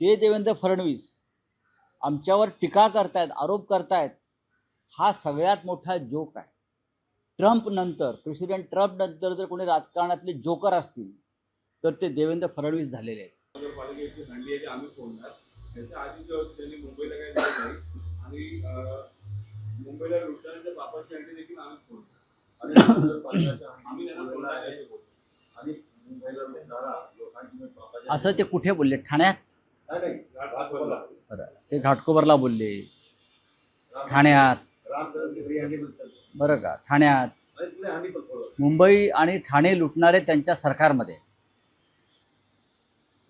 ते देवेंद्र फडणवीस आमच्यावर टीका करतायत आरोप करतायत हा सगळ्यात मोठा जोक आहे. ट्रम्प नंतर प्रेसिडेंट ट्रम्प नंतर जर कोणी राजकारणातले जोकर असतील तर ते देवेंद्र फडणवीस झालेले आहेत. असं ते कुठे बोलले? ठाण्यात. बरं. ते घाटकोपरला बोलले. ठाण्यात. बरं का ठाण्यात. मुंबई आणि ठाणे लुटणारे त्यांच्या सरकारमध्ये.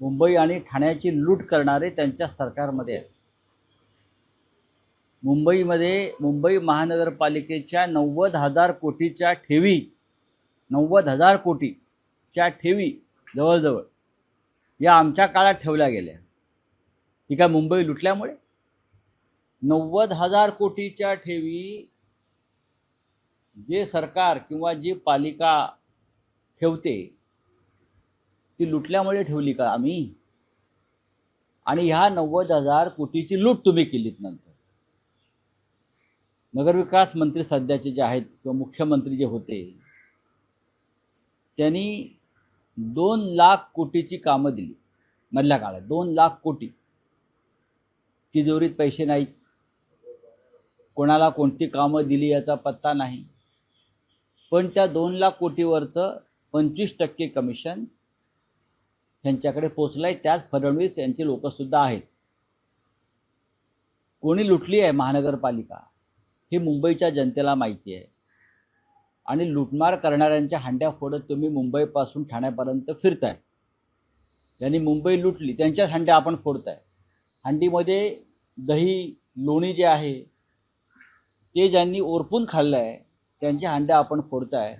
मुंबई आणि ठाण्याची लूट करणारे त्यांच्या सरकारमध्ये. मुंबईमध्ये मुंबई महानगरपालिकेच्या नव्वद हजार कोटीच्या ठेवी नव्वद हजार कोटीच्या ठेवी जवळजवळ या आमच्या काळात ठेवल्या गेल्या. ती काय मुंबई लुटल्यामुळे? नव्वद हजार कोटीच्या ठेवी जे सरकार किंवा जी पालिका ठेवते ती लुटल्यामुळे ठेवली का आम्ही? आणि ह्या नव्वद हजार कोटीची लूट तुम्ही केलीत नंतर. नगरविकास मंत्री सध्याचे जे आहेत किंवा मुख्यमंत्री जे होते त्यांनी दोन लाख कोटीची कामं दिली मधल्या काळात. दोन लाख कोटी. तिजोरीत पैसे नाहीत. कोणाला कोणती कामं दिली याचा पत्ता नाही. पण त्या दोन लाख कोटीवरचं पंचवीस टक्के कमिशन त्यांच्याकडे पोचलं आहे त्यात फडणवीस यांचे लोकसुद्धा आहेत. कोणी लुटली आहे महानगरपालिका? हे मुंबईच्या जनतेला माहिती आहे. आणि लुटमार करणाऱ्यांच्या हांड्या फोडत तुम्ही मुंबईपासून ठाण्यापर्यंत फिरताय. ज्यांनी मुंबई लुटली त्यांच्याच हांड्या आपण फोडताय. हंडीमध्ये दही लोणी जे आहे ते ज्यांनी ओरपून खाल्लं आहे त्यांच्या हंड्या आपण फोडताय.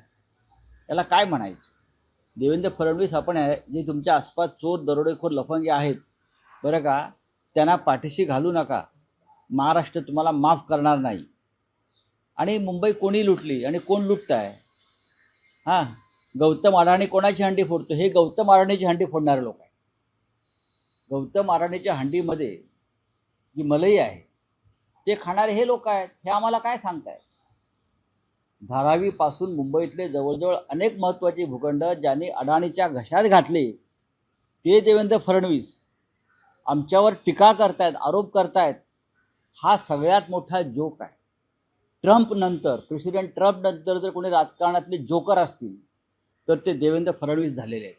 त्याला काय म्हणायचं? देवेंद्र फडणवीस आपण आहे जे तुमच्या आसपास चोर दरोडेखोर लफंगे आहेत बरं का त्यांना पाठीशी घालू नका. महाराष्ट्र तुम्हाला माफ करणार नाही. आणि मुंबई कोणी लुटली आणि कोण लुटत आहे हां गौतम अडाणी कोणाची हंडी फोडतो? हे गौतम अडाणीची हंडी फोडणारे लोक आहे गौतम अडाणीच्या हंडीमध्ये जी मलई आहे ते खाणारे हे लोक आहेत हे आम्हाला काय सांगताय धारावीपासून मुंबईतले जवळजवळ अनेक महत्त्वाचे भूखंड ज्यांनी अडाणीच्या घशात घातले ते देवेंद्र फडणवीस आमच्यावर टीका करतायत आरोप करतायत हा सगळ्यात मोठा जोक आहे. ट्रम्प नंतर प्रेसिडेंट ट्रम्प नंतर जर कोणी राजकारणातले जोकर असतील तर ते देवेंद्र फडणवीस झालेले आहेत.